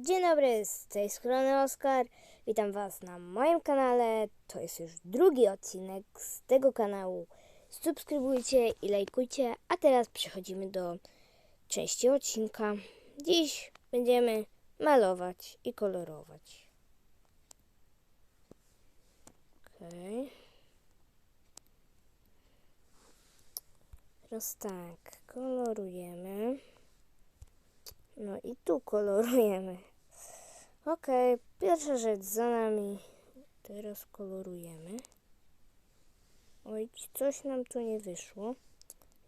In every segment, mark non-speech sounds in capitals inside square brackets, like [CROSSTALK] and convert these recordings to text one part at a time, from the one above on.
Dzień dobry, z tej strony Oskar. Witam Was na moim kanale. To jest już drugi odcinek z tego kanału. Subskrybujcie i lajkujcie. A teraz przechodzimy do części odcinka. Dziś będziemy malować i kolorować. Okej. Teraz tak, kolorujemy. No i tu kolorujemy. Okej, pierwsza rzecz za nami. Teraz kolorujemy. Oj, coś nam tu nie wyszło.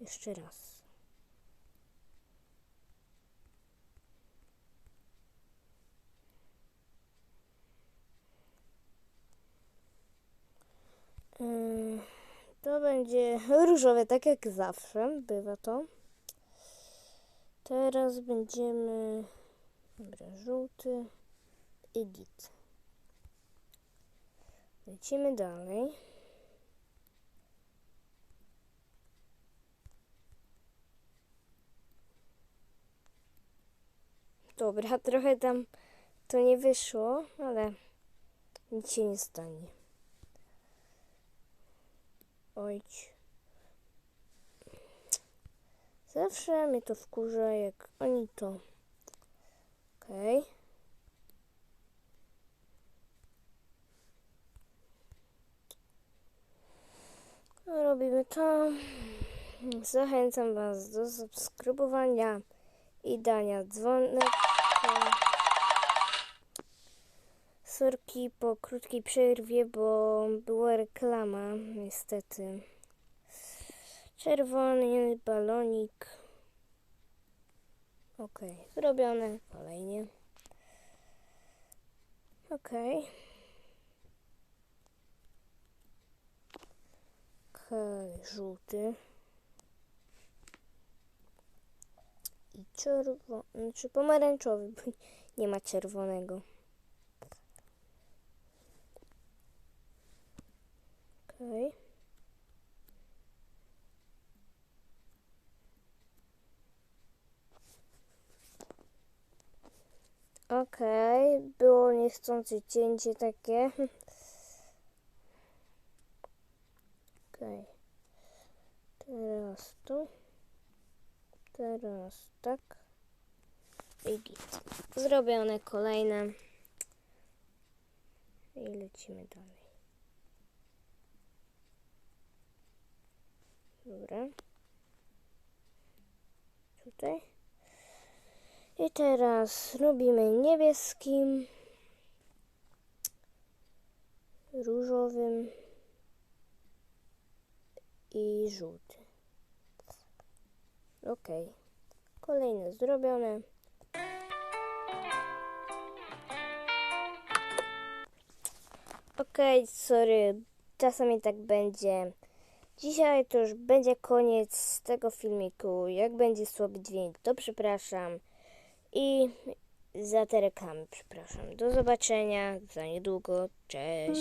Jeszcze raz. Ym, To będzie różowe, tak jak zawsze bywa to. Teraz będziemy. Dobra, żółty i. Lecimy dalej. Dobra, [LAUGHS] trochę tam to nie wyszło, ale nic się nie stanie. Oj. Zawsze mnie to wkurza, jak oni to. Okej. No, Robimy to. Zachęcam Was do subskrybowania i dania dzwonka. Sorki po krótkiej przerwie, bo była reklama, niestety. Czerwony balonik. Ok, zrobione. Kolejnie. Ok. Żółty. I czerwony, znaczy pomarańczowy, bo [LAUGHS] nie ma czerwonego. Okej. Okej, było niechcące cięcie takie. Okej. Teraz tu. Teraz tak. I git. Zrobione kolejne. I lecimy dalej. Dobra. Tutaj. I teraz robimy niebieskim, różowym i żółty. Ok. Kolejne zrobione. Ok, sorry, czasami tak będzie. Dzisiaj to już będzie koniec tego filmiku. Jak będzie słaby dźwięk, to przepraszam. I za te reklamy przepraszam. Do zobaczenia za niedługo. Cześć.